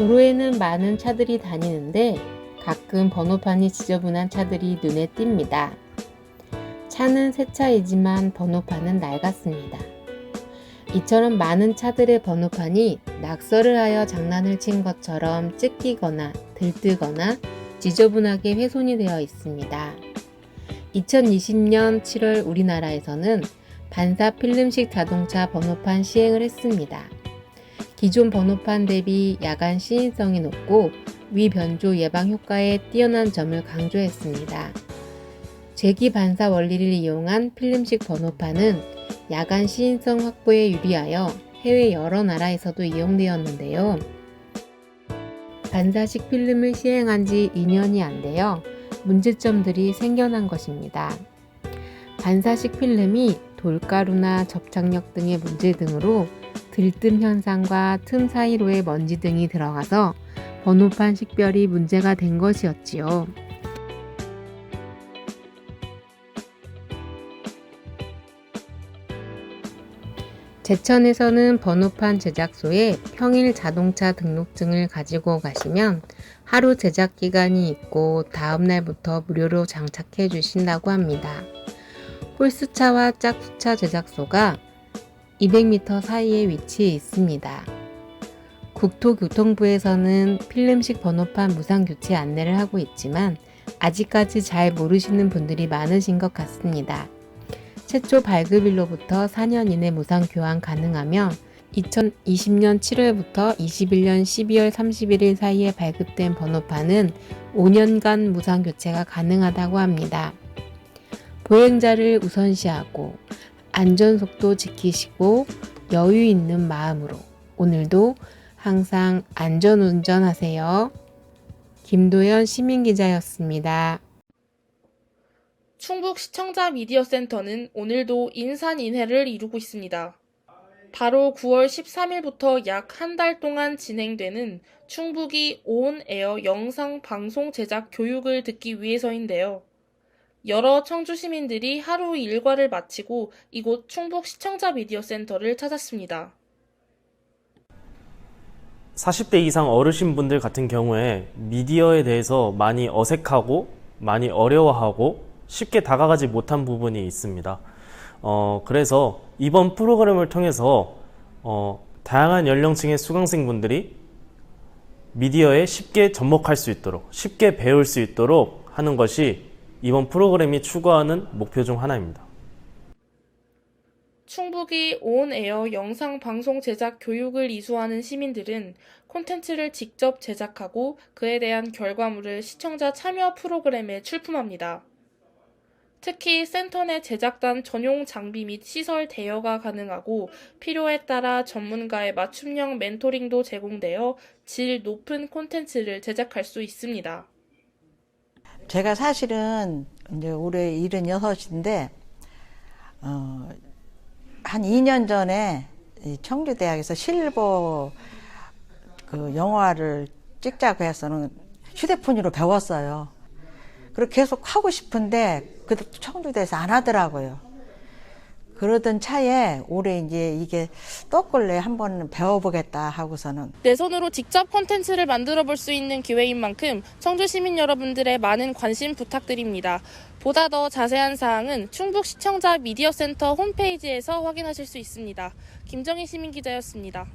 도로에는 많은 차들이 다니는데 가끔 번호판이 지저분한 차들이 눈에 띕니다. 차는 새 차이지만 번호판은 낡았습니다. 이처럼 많은 차들의 번호판이 낙서를 하여 장난을 친 것처럼 찢기거나 들뜨거나 지저분하게 훼손이 되어 있습니다. 2020년 7월 우리나라에서는 반사 필름식 자동차 번호판 시행을 했습니다. 기존 번호판 대비 야간 시인성이 높고 위변조 예방 효과에 뛰어난 점을 강조했습니다. 재기 반사 원리를 이용한 필름식 번호판은 야간 시인성 확보에 유리하여 해외 여러 나라에서도 이용되었는데요. 반사식 필름을 시행한 지 2년이 안 되어 문제점들이 생겨난 것입니다. 반사식 필름이 돌가루나 접착력 등의 문제 등으로 들뜸 현상과 틈 사이로의 먼지 등이 들어가서 번호판 식별이 문제가 된 것이었지요. 제천에서는 번호판 제작소에 평일 자동차 등록증을 가지고 가시면 하루 제작 기간이 있고 다음 날부터 무료로 장착해 주신다고 합니다. 홀수차와 짝수차 제작소가 200m 사이에 위치해 있습니다. 국토교통부에서는 필름식 번호판 무상 교체 안내를 하고 있지만 아직까지 잘 모르시는 분들이 많으신 것 같습니다. 최초 발급일로부터 4년 이내 무상 교환 가능하며 2020년 7월부터 21년 12월 31일 사이에 발급된 번호판은 5년간 무상 교체가 가능하다고 합니다. 보행자를 우선시하고 안전속도 지키시고 여유 있는 마음으로 오늘도 항상 안전운전 하세요. 김도연 시민기자였습니다. 충북 시청자 미디어 센터는 오늘도 인산인해를 이루고 있습니다. 바로 9월 13일부터 약 한 달 동안 진행되는 충북이 온 에어 영상 방송 제작 교육을 듣기 위해서인데요. 여러 청주 시민들이 하루 일과를 마치고 이곳 충북 시청자 미디어 센터를 찾았습니다. 40대 이상 어르신분들 같은 경우에 미디어에 대해서 많이 어색하고 많이 어려워하고 쉽게 다가가지 못한 부분이 있습니다. 어, 그래서 이번 프로그램을 통해서 어, 다양한 연령층의 수강생분들이 미디어에 쉽게 접목할 수 있도록 쉽게 배울 수 있도록 하는 것이 이번 프로그램이 추구하는 목표 중 하나입니다. 충북이 온에어 영상 방송 제작 교육을 이수하는 시민들은 콘텐츠를 직접 제작하고 그에 대한 결과물을 시청자 참여 프로그램에 출품합니다. 특히 센터 내 제작단 전용 장비 및 시설 대여가 가능하고 필요에 따라 전문가의 맞춤형 멘토링도 제공되어 질 높은 콘텐츠를 제작할 수 있습니다. 제가 사실은 이제 올해 76인데, 어, 한 2년 전에 이 청주대학에서 실버 그 영화를 찍자고 해서는 휴대폰으로 배웠어요. 그리고 계속 하고 싶은데, 그래도 청주대에서 안 하더라고요. 그러던 차에 올해 이제 이게 떡걸레 한번 배워보겠다 하고서는 내 손으로 직접 콘텐츠를 만들어 볼 수 있는 기회인 만큼 청주 시민 여러분들의 많은 관심 부탁드립니다. 보다 더 자세한 사항은 충북 시청자 미디어 센터 홈페이지에서 확인하실 수 있습니다. 김정희 시민 기자였습니다.